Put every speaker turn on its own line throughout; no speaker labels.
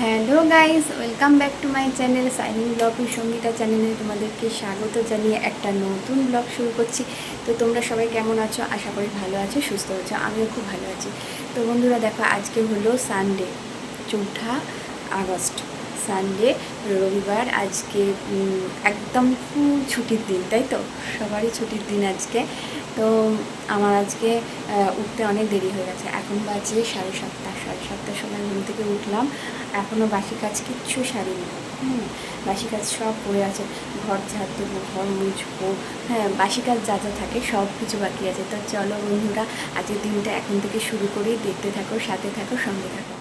Hello guys welcome back to my channel shining vlog Sangeeta চ্যানেলে তোমাদেরকে স্বাগত জানিয়ে একটা নতুন ব্লগ শুরু করছি। তো তোমরা সবাই কেমন আছো? আশা করি ভালো আছো, সুস্থ আছো, আমিও খুব ভালো আছি। তো বন্ধুরা দেখো, আজকে হলো সানডে চৌঠা আগস্ট। সানডে রবিবার, আজকে একদম ছুটির দিন, তাই তো? সবারই ছুটির দিন আজকে। তো আমার আজকে উঠতে অনেক দেরি হয়ে গেছে। এখন বাজে সাড়ে সাতটা, সাড়ে সাতটার সময় ঘুম থেকে উঠলাম। এখনও বাসি কাজ কিচ্ছু সারিনি। হুম, বাসি কাজ সব পড়ে আছে। ঘর ঝাড় দেবো, ঘর মুছবো। হ্যাঁ বাসি কাজ যা যা থাকে সব কিছু বাকি আছে। তো চলো বন্ধুরা, আজকের দিনটা এখন থেকে শুরু করেই দেখতে থাকো, সাথে থাকো, সঙ্গে থাকো।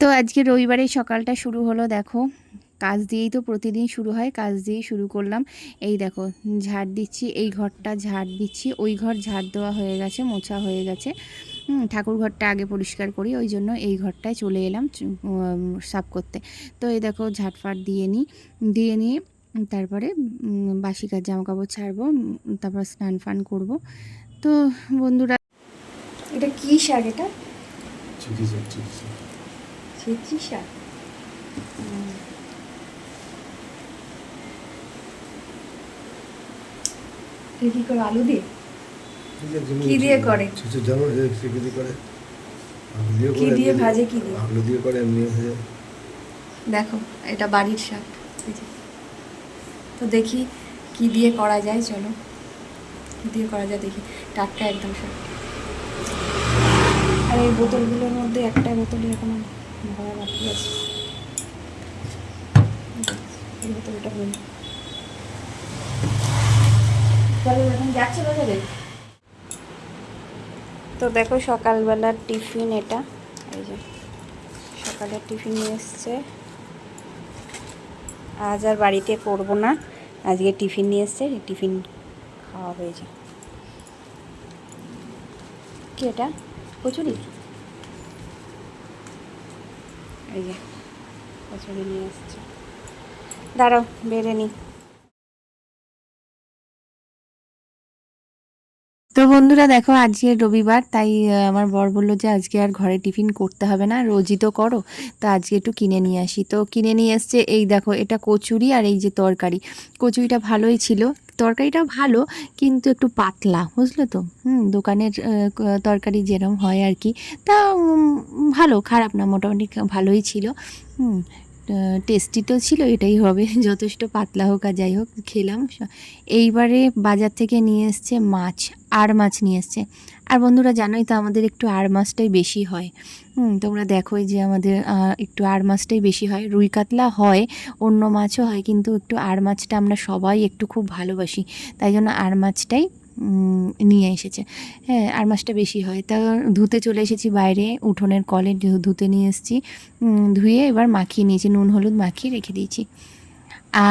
তো আজকে রবিবারে সকালটা শুরু হলো, দেখো। কাজ দিয়েই তো প্রতিদিন শুরু হয় কাজ দিয়েই শুরু করলাম। এই দেখো ঝাড় দিচ্ছি এই ঘরটা ঝাড় দিচ্ছি ওই ঘর ঝাড় দেওয়া হয়ে গেছে মোছা হয়ে গেছে। ঠাকুর ঘরটা আগে পরিষ্কার করি ওই জন্য এই ঘরটায় চলে এলাম সাফ করতে। তো এই দেখো ঝাটফাট দিয়ে নিই দিয়ে নিয়ে তারপরে বাসি কাজ জামা কাপড় ছাড়বো তারপর স্নান ফান করব। তো বন্ধুরা এটা কী শাক এটা?
শাক শাক।
এটা কি করে আলু দিয়ে কি দিয়ে করে?
ছিচে যেমন চিকি দিয়ে করে?
কি দিয়ে ভাজে, কি দিয়ে?
আলু দিয়ে করে এমনি ভাজে।
দেখো এটা বাড়ির শাক তো দেখি কি দিয়ে করা যায় চলো। কি দিয়ে করা যায় দেখি টাটকা একদম শাক। আর এই বোতলগুলোর মধ্যে একটা বোতল এরকম ভরা বাকি আছে। এই বোতলটা বলি। এখন যাচ্ছে তো দেখো সকালবেলার টিফিন এটা। এই যে সকালের টিফিন নিয়ে এসছে। আজ আর বাড়িতে করব না। আজকে টিফিন নিয়ে এসছে টিফিন খাওয়া হয়েছে কি এটা? কচুরি? এই যে, কচুরি নিয়ে এসছে। দাঁড়াও, বেড়ে নি তো বন্ধুরা দেখো, আজকে রবিবার, তাই আমার বর বলল যে আজকে আর ঘরে টিফিন করতে হবে না, রোজই তো করো। তো আজকে একটু কিনে নিয়ে আসি। তো কিনে নিয়ে এসছে, এই দেখো, এটা কচুরি আর এই যে তরকারি। কচুরিটা ভালোই ছিল, তরকারিটা ভালো, কিন্তু একটু পাতলা, বুঝলে তো? হুম, দোকানের তরকারি যেরকম হয় আর কি। তা ভালো, খারাপ না, মোটামুটি ভালোই ছিল। হুম টেস্টি তো ছিল, এটাই হবে। যথেষ্ট পাতলা হোক আর যাই হোক, খেলাম। এইবারে বাজার থেকে নিয়ে এসছে মাছ, আর মাছ নিয়ে এসছে। আর বন্ধুরা, জানোই তো আমাদের একটু আর মাছটাই বেশি হয়। তোমরা দেখোই যে আমাদের একটু আর মাছটাই বেশি হয়। রুই কাতলা হয়, অন্য মাছও হয়, কিন্তু একটু আর মাছটা আমরা সবাই একটু খুব ভালোবাসি। তাই জন্য আর মাছটাই নিয়ে এসেছে। হ্যাঁ আর মাছটা বেশি হয়। তা ধুতে চলে এসেছি বাইরে উঠোনের কলে ধুতে নিয়ে এসেছি। ধুয়ে এবার মাখিয়ে নিয়েছি নুন হলুদ মাখিয়ে রেখে দিয়েছি।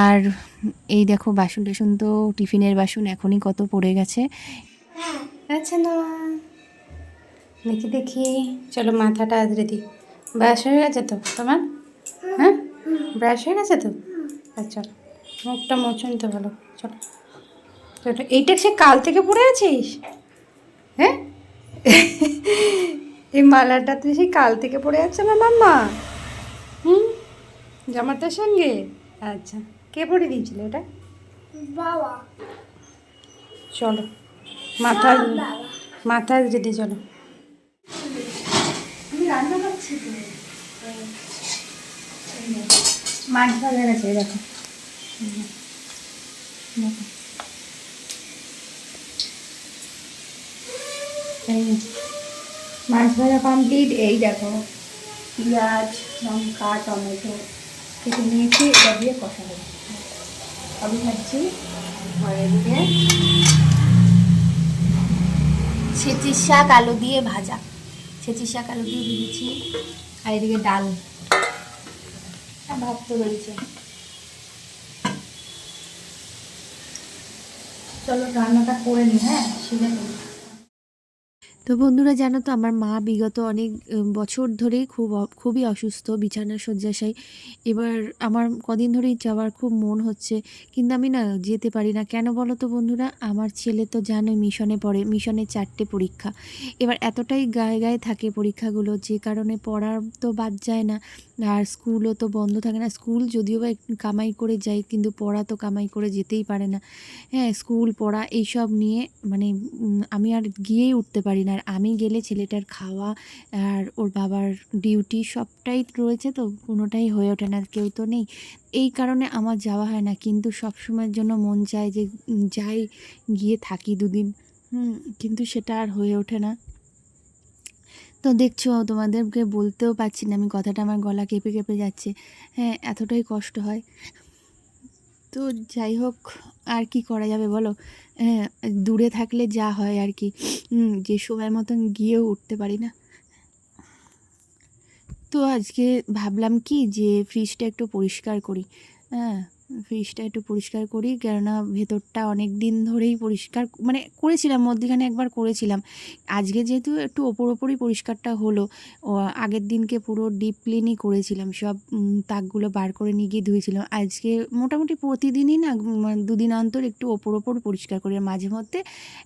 আর এই দেখো বাসন টাসন তো টিফিনের বাসন এখনই কত পড়ে গেছে। আচ্ছা না দেখি দেখি। চলো মাথাটা আদরে দিই। ব্রাশ হয়ে গেছে তো তোমার? হ্যাঁ? ব্রাশ হয়ে গেছে তো? আচ্ছা মুখটা মোচন তো ভালো চলো চলো। এইটা সে কাল থেকে পড়ে আছিস? হ্যাঁ? এই মালাটা তুই সেই কাল থেকে পড়ে আছে না মাম্মা? হুম? জামাটার সঙ্গে? আচ্ছা কে পরে দিয়েছিল এটা?
বাবা।
চলো মাথা মাথা দিদি চলো। মাছ ভাজা গেছে দেখো। দেখো। এই নে। মাছ ভাজা কমপ্লিট এই দেখো। পেঁয়াজ, লঙ্কা, টমেটো কেটে নিয়েছি, এটা দিয়ে কষা দেবো আমি ভাবছি আর এদিকে ছেচির শাক, আলু দিয়ে ভাজা। ছেচির শাক, আলু দিয়ে ভেজেছি। আর এদিকে ডাল। আর ভাত তো রয়েছে। চলো রান্নাটা করে নি হ্যাঁ সেটা তো বন্ধুরা, জানো তো আমার মা বিগত অনেক বছর ধরেই খুব খুবই অসুস্থ বিছানা শয্যাশায়ী। এবার আমার কদিন ধরেই যাওয়ার খুব মন হচ্ছে, কিন্তু আমি না যেতে পারি না। কেন বলো তো বন্ধুরা, আমার ছেলে তো জানোই মিশনে পড়ে, মিশনে চারটে পরীক্ষা। এবার এতটাই গায়ে গায়ে থাকে পরীক্ষাগুলো, যে কারণে পড়ার তো বাদ যায় না, আর স্কুলও তো বন্ধ থাকে না। স্কুল যদিও বা কামাই করে যায় কিন্তু পড়া তো কামাই করে যেতেই পারে না। হ্যাঁ স্কুল, পড়া, এইসব নিয়ে মানে আমি আর গিয়েই উঠতে পারি না। আর আমি গেলে ছেলেটার খাওয়া আর ওর বাবার ডিউটি সবটাই রয়েছে তো, কোনোটাই হয়ে ওঠে না, কেউ তো নেই। এই কারণে আমার যাওয়া হয় না, কিন্তু সব সময়ের জন্য মন চায় যে যাই, গিয়ে থাকি দুদিন। হুম, কিন্তু সেটা আর হয়ে ওঠে না। তো দেখছ, তোমাদেরকে বলতেও পারছি না, আমি কথাটা আমার গলা কেঁপে কেঁপে যাচ্ছে। হ্যাঁ এতটাই কষ্ট হয়। তো যাই হোক, আর কি করা যাবে বলো? হ্যাঁ দূরে থাকলে যা হয় আর কি। যে সময় মতন গিয়েও উঠতে পারি না। তো আজকে ভাবলাম কি যে ফ্রিজটা একটু পরিষ্কার করি। হ্যাঁ ফ্রিজটা একটু পরিষ্কার করি। কেননা ভেতরটা অনেক দিন ধরেই পরিষ্কার মানে করেছিলাম মধ্যখানে একবার করেছিলাম। আজকে যেহেতু একটু ওপর ওপরই পরিষ্কারটা হলো আগের দিনকে পুরো ডিপ ক্লিনই করেছিলাম। সব তাকগুলো বার করে নিয়ে গিয়ে ধুয়েছিলাম। আজকে মোটামুটি প্রতিদিনই না দুদিন অন্তর একটু ওপর ওপর পরিষ্কার করি। আর মাঝে মধ্যে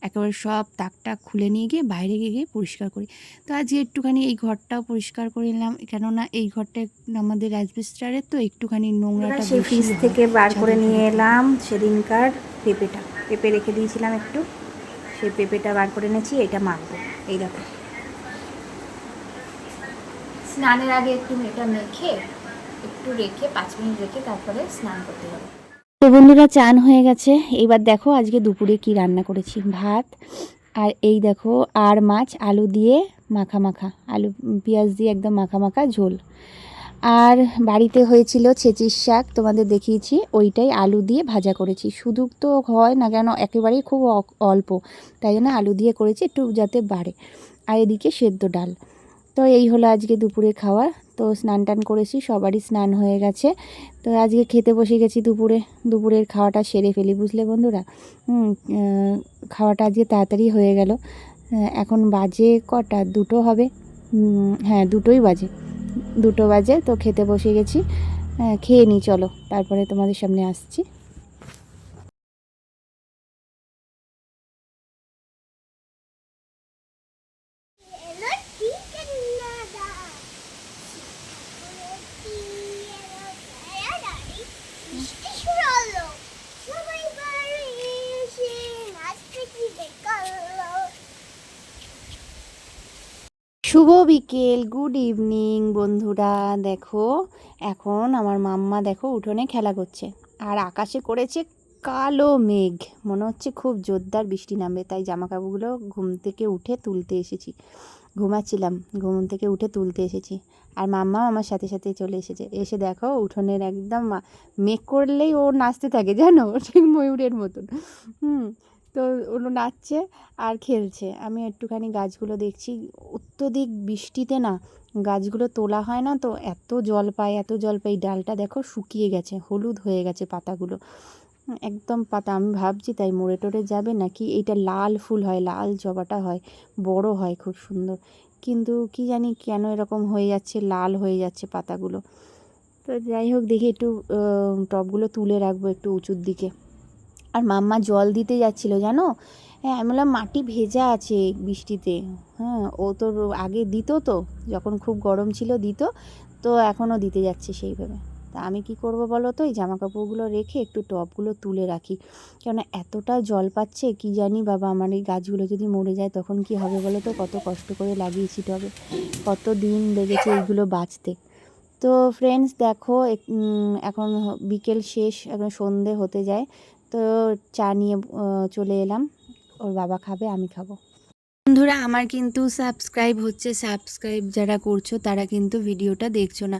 একেবারে সব তাকটা খুলে নিয়ে গিয়ে বাইরে গিয়ে গিয়ে পরিষ্কার করি। তো আজকে একটুখানি এই ঘরটাও পরিষ্কার করে নিলাম। কেননা এই ঘরটা আমাদের রাজমিস্টারের তো একটুখানি নোংরাটা
সেই ফ্রিজ থেকে বার করে নিয়ে এলাম সেদিনকার পেঁপেটা। পেঁপে রেখে দিয়েছিলাম একটু। সেই পেঁপেটা বার করে এনেছি এটা মাখবো। এই দেখো।
স্নানের আগে একটু এটা মেখে একটু রেখে পাঁচ মিনিট রেখে তারপরে স্নান করতে হবে।
তো বন্ধুরা চান হয়ে গেছে। এইবার দেখো আজকে দুপুরে কি রান্না করেছি। ভাত আর এই দেখো আর মাছ আলু দিয়ে মাখা মাখা। আলু পেঁয়াজ দিয়ে একদম মাখা মাখা ঝোল। আর বাড়িতে হয়েছিল ছেচির শাক, তোমাদের দেখিয়েছি, ওইটাই আলু দিয়ে ভাজা করেছি। শুধু তো হয় না কেন, একেবারেই খুব অল্প, তাই জন্য আলু দিয়ে করেছি একটু যাতে বাড়ে। আর এদিকে সেদ্ধ ডাল। তো এই হলো আজকে দুপুরে খাওয়া তো স্নান টান করেছি, সবারই স্নান হয়ে গেছে। তো আজকে খেতে বসে গেছি দুপুরে। দুপুরের খাওয়াটা সেরে ফেলি, বুঝলে বন্ধুরা? খাওয়াটা আজকে তাড়াতাড়ি হয়ে গেল। এখন বাজে কটা? দুটো হবে। হ্যাঁ দুটোই বাজে। দুটো বাজে তো খেতে বসে গেছি। খেয়ে নিই চলো। তারপরে তোমাদের সামনে আসছি
বৃষ্টি শুরু হলো সবাই বাড়ি এসে নাচতে কি দেখাল
শুভ বিকেল গুড ইভিনিং বন্ধুরা। দেখো, এখন আমার মাম্মা দেখো উঠোনে খেলা করছে। আর আকাশে করেছে কালো মেঘ। মনে হচ্ছে খুব জোরদার বৃষ্টি নামবে, তাই জামা কাপড়গুলো ঘুম থেকে উঠে তুলতে এসেছি। ঘুমাচ্ছিলাম, ঘুম থেকে উঠে তুলতে এসেছি। আর মাম্মাও আমার সাথে সাথে চলে এসেছে। এসে দেখো, উঠোনের একদম মেঘ করলেই ও নাচতে থাকে, জানো? ঠিক ময়ূরের মতন। হুম তো ওগুলো নাচছে আর খেলছে। আমি একটুখানি গাছগুলো দেখছি। অত্যধিক বৃষ্টিতে না গাছগুলো তোলা হয় না তো এত জল পায় এত জল পায়। ডালটা দেখো শুকিয়ে গেছে হলুদ হয়ে গেছে পাতাগুলো। একদম পাতা আমি ভাবছি তাই মোড়ে টরে যাবে নাকি? এইটা লাল ফুল হয় লাল জবাটা হয় বড় হয় খুব সুন্দর। কিন্তু কি জানি কেন এরকম হয়ে যাচ্ছে লাল হয়ে যাচ্ছে পাতাগুলো। তো যাই হোক দেখি একটু আহ, টবগুলো তুলে রাখব একটু উঁচুর দিকে। আর মাম্মা জল দিতে যাচ্ছিল, জানো? হ্যাঁ আমি বললাম, মাটি ভেজা আছে বৃষ্টিতে। হ্যাঁ ও তো আগে দিত তো, যখন খুব গরম ছিল দিত, তো এখনও দিতে যাচ্ছে সেইভাবে। তা আমি কি করব বলো তো, এই জামা কাপড়গুলো রেখে একটু টবগুলো তুলে রাখি। কেননা এতটা জল পাচ্ছে, কি জানি বাবা, আমার এই গাছগুলো যদি মরে যায় তখন কি হবে বলো তো? কত কষ্ট করে লাগিয়েছি টবে। কত দিন লেগেছে এইগুলো বাঁচতে। তো ফ্রেন্ডস দেখো এখন বিকেল শেষ, এখন সন্ধে হতে যায়। তো চা নিয়ে চলে এলাম। ওর বাবা খাবে, আমি খাব।
বন্ধুরা, আমার কিন্তু সাবস্ক্রাইব হচ্ছে। সাবস্ক্রাইব যারা করছ, তারা কিন্তু ভিডিওটা দেখছ না।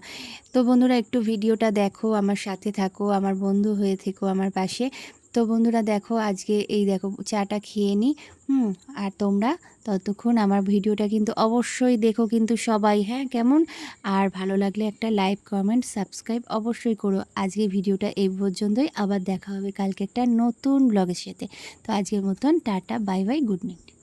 তো বন্ধুরা, একটু ভিডিওটা দেখো, আমার সাথে থাকো, আমার বন্ধু হয়ে থেকো আমার পাশে। তো বন্ধুরা দেখো, আজকে এই দেখো চাটা খেয়ে নিই হুম, আর তোমরা ততক্ষণ আমার ভিডিওটা কিন্তু অবশ্যই দেখো কিন্তু সবাই হ্যাঁ কেমন? আর ভালো লাগলে একটা লাইক, কমেন্ট, সাবস্ক্রাইব অবশ্যই করো। আজকে ভিডিওটা এই পর্যন্তই, আবার দেখা হবে কালকে একটা নতুন ব্লগের সাথে। তো আজকের মতন tata, bye bye, good night.